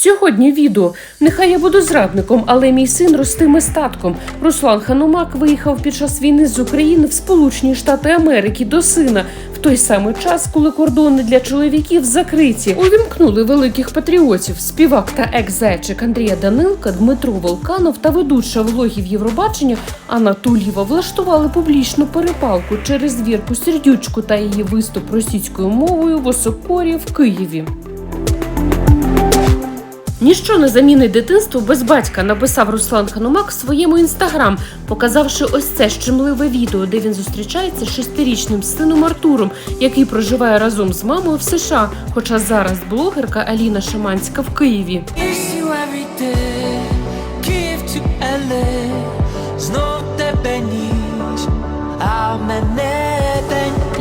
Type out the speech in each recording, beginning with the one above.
Сьогодні відео. Нехай я буду зрадником, але мій син ростиме статком. Руслан Ханумак виїхав під час війни з України в Сполучені Штати Америки до сина в той самий час, коли кордони для чоловіків закриті. Увімкнули великих патріотів. Співак та екс-зайчик Андрія Данилка, Дмитро Волканов та ведуча влогів Євробачення Анна Тулєва влаштували публічну перепалку через звірку Сердючку та її виступ російською мовою в Осокорі в Києві. Ніщо не замінить дитинство без батька, написав Руслан Ханумак в своєму інстаграм, показавши ось це щемливе відео, де він зустрічається з шестирічним сином Артуром, який проживає разом з мамою в США. Хоча зараз блогерка Аліна Шаманська в Києві.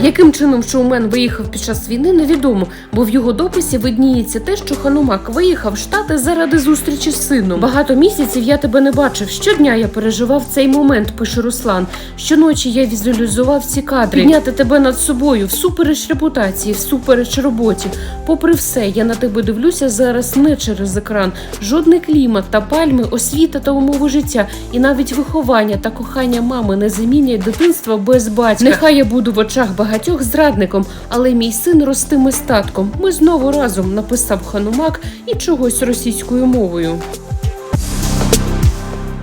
Яким чином шоумен виїхав під час війни, невідомо, бо в його дописі видніється те, що Ханумак виїхав в Штати заради зустрічі з сином. Багато місяців я тебе не бачив. Щодня я переживав цей момент, пише Руслан. Щоночі я візуалізував ці кадри. Підняти тебе над собою, всупереч репутації, всупереч роботі. Попри все, я на тебе дивлюся зараз не через екран. Жодний клімат та пальми, освіта та умови життя, і навіть виховання та кохання мами не замінять дитинства без батька. Нехай я буду в очах багатьох зрадником, але мій син ростиме статком. Ми знову разом написав Ханумак і чогось російською мовою.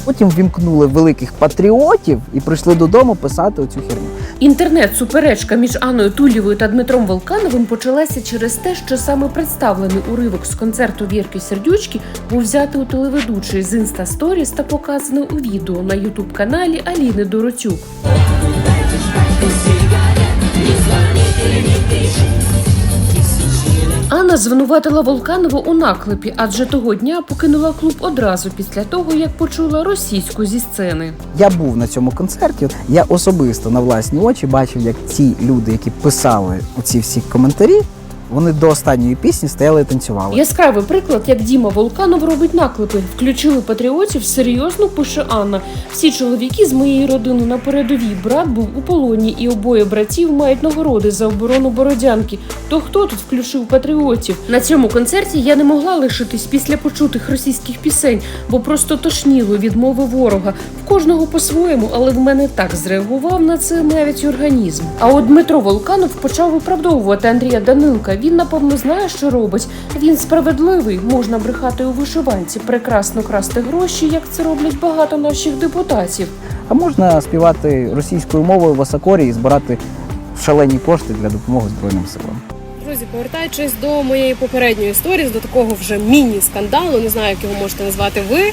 Потім вімкнули великих патріотів і прийшли додому писати оцю херню. Інтернет-суперечка між Анною Тулєвою та Дмитром Волкановим почалася через те, що саме представлений уривок з концерту Вірки Сердючки був взятий у телеведучої з Stories та показаний у відео на ютуб каналі Аліни Доротюк. Анна звинуватила Волканову у наклепі, адже того дня покинула клуб одразу після того, як почула російську зі сцени. Я був на цьому концерті. Я особисто на власні очі бачив, як ці люди, які писали оці всі коментарі, вони до останньої пісні стояли і танцювали. Яскравий приклад, як Діма Волканов робить наклепи. Включили патріотів, серйозно пише Анна. Всі чоловіки з моєї родини на передовій. Брат був у полоні, і обоє братів мають нагороди за оборону Бородянки. То хто тут включив патріотів? На цьому концерті я не могла лишитись після почутих російських пісень, бо просто тошніло від мови ворога. В кожного по-своєму, але в мене так зреагував на це навіть організм. А от Дмитро Волканов почав виправдовувати Андрія Данилка. Він напевно знає, що робить. Він справедливий, можна брехати у вишиванці, прекрасно красти гроші, як це роблять багато наших депутатів. А можна співати російською мовою в Осакорі і збирати шалені кошти для допомоги Збройним силам. Друзі, повертаючись до моєї попередньої історії, до такого вже міні-скандалу, не знаю, як його можете назвати ви. е,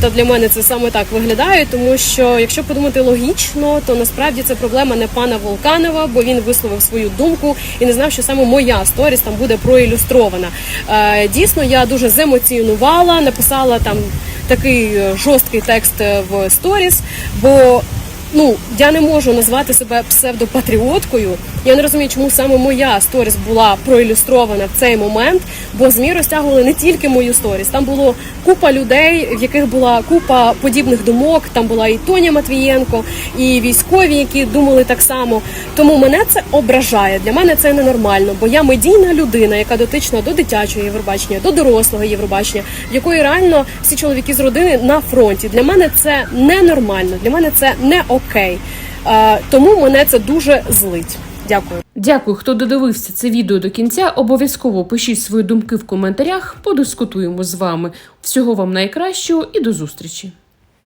Та для мене це саме так виглядає, тому що якщо подумати логічно, то насправді це проблема не пана Волканова, бо він висловив свою думку і не знав, що саме моя сторіс там буде проілюстрована. Е, Дійсно, я дуже земоціонувала, написала там такий е, жорсткий текст в сторіс, бо ну я не можу назвати себе псевдопатріоткою. Я не розумію, чому саме моя сторіс була проілюстрована в цей момент, бо змі розтягували не тільки мою сторіс. Там було купа людей, в яких була купа подібних думок. Там була і Тоня Матвієнко, і військові, які думали так само. Тому мене це ображає. Для мене це ненормально, бо я медійна людина, яка дотична до дитячого Євробачення, до дорослого Євробачення, в якої реально всі чоловіки з родини на фронті. Для мене це ненормально, для мене це не окей. Тому мене це дуже злить. Дякую. Дякую, хто додивився це відео до кінця. Обов'язково пишіть свої думки в коментарях. Подискутуємо з вами. Всього вам найкращого і до зустрічі.